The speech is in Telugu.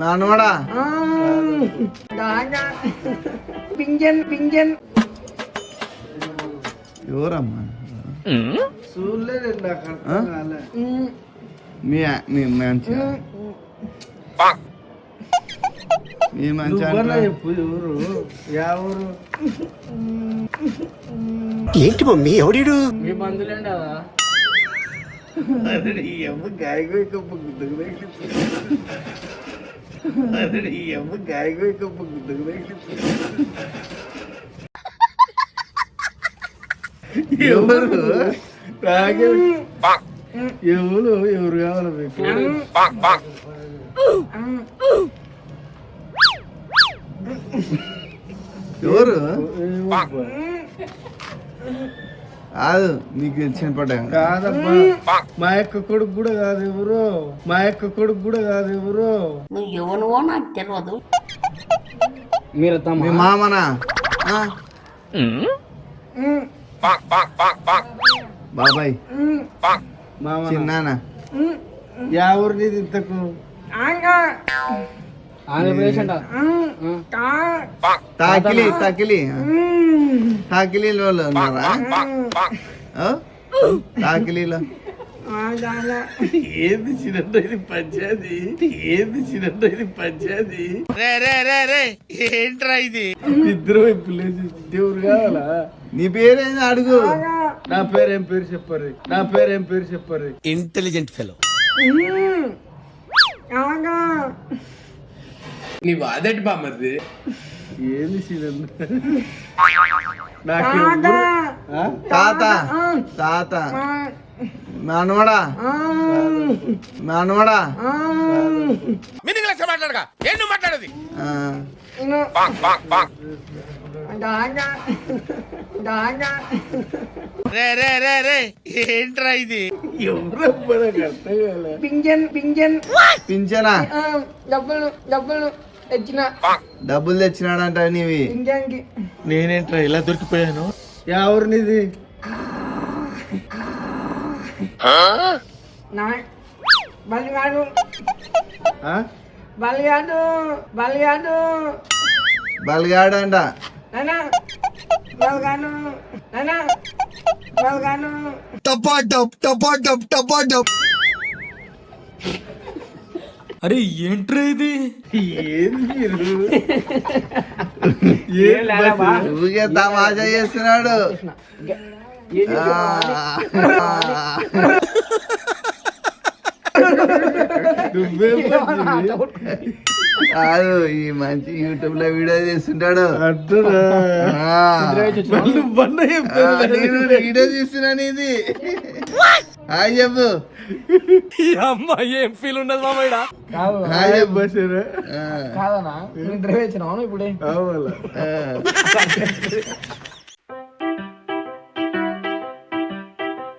మనవడా పింజన్ పింజన్. ఎవరమ్మా? చూడలేదండి అక్కడ. మీ మీ మంచి మీ మంచి ఎవరు? యా ఊరు? ఏంటి మమ్మీ ఎవడీడు? మీ అరే అమ్మ గాయకు కప్పు గుద్దకు తగిలింది అరే ఈ అమ్మ గాయకు కప్పు గుద్దకు తగిలింది ఎవరు నాకే ఎవరు ఎవరు కావాలి మీకు ఎవరు ఏమబ్బా? కాదు నీకు చిన్నపడ్డా కాదమ్మా మా యొక్క కొడుకు కూడా కాదు ఎవరు మా యొక్క కొడుకు కూడా కాదు ఎవరు. నువ్వు నాకు తెలియదు మీరు మీ మామనా? ఆ? బాబాయ్ మామ చిన్నానా? యా ఊరు నీది ఇంతకు? ఆంధ్రప్రదేశ్ అంట తాకిలి తాకిలి. తాకిలి వాళ్ళు ఉన్నారా ఆ? తాకిలీలో. ఏంది చిన్న ఇది పంచాది ఏంది చిన్న ఇది పంచాది ఏంట్రా ఇది? ఇద్దరు దేవుడు కావాలా? నీ పేరేంది అడుగు. నా పేరు ఏం పేరు చెప్పరు నా పేరు ఏం పేరు చెప్పరు ఇంటెలిజెంట్ ఫెలో నీ వాదటి బామ్మది ఏంది చిన్న నాకు? తాత. తాత. మనవడా మనవడా ఆ. ఎవరబ్బా నాకు అర్థం కాలే. పింజన్ పింజన్. పింఛనా డబ్బులు డబ్బులు. తెచ్చిన డబ్బులు తెచ్చినాడంట నీవి. పింజన్కి నేనేంట్రా ఇలా దొరికిపోయాను? ఎవరు నీది. నా బలిగాడు. ఆ? బలిగాడు బలిగాడు. బలిగాడంట. నానా బలిగాడు. నానా బలిగాడు. అరే ఏంట్రా ఇది ఏంది మీరు ఏం లేదా బా? ఊగే తమాషా చేస్తున్నాడు. కాదు ఈ మంచి యూట్యూబ్లో వీడియో చేస్తుంటాడు వీడియో తీస్తున్నాను ఇది. హాయ్ చెప్పు. అమ్మా ఏం ఫీల్ ఉండదు మామయ్య కాదు హాయ్ చెప్పు బసరా ఆ, కాదనా నువ్వు డ్రైవ్ వచ్చినావు ఇప్పుడే.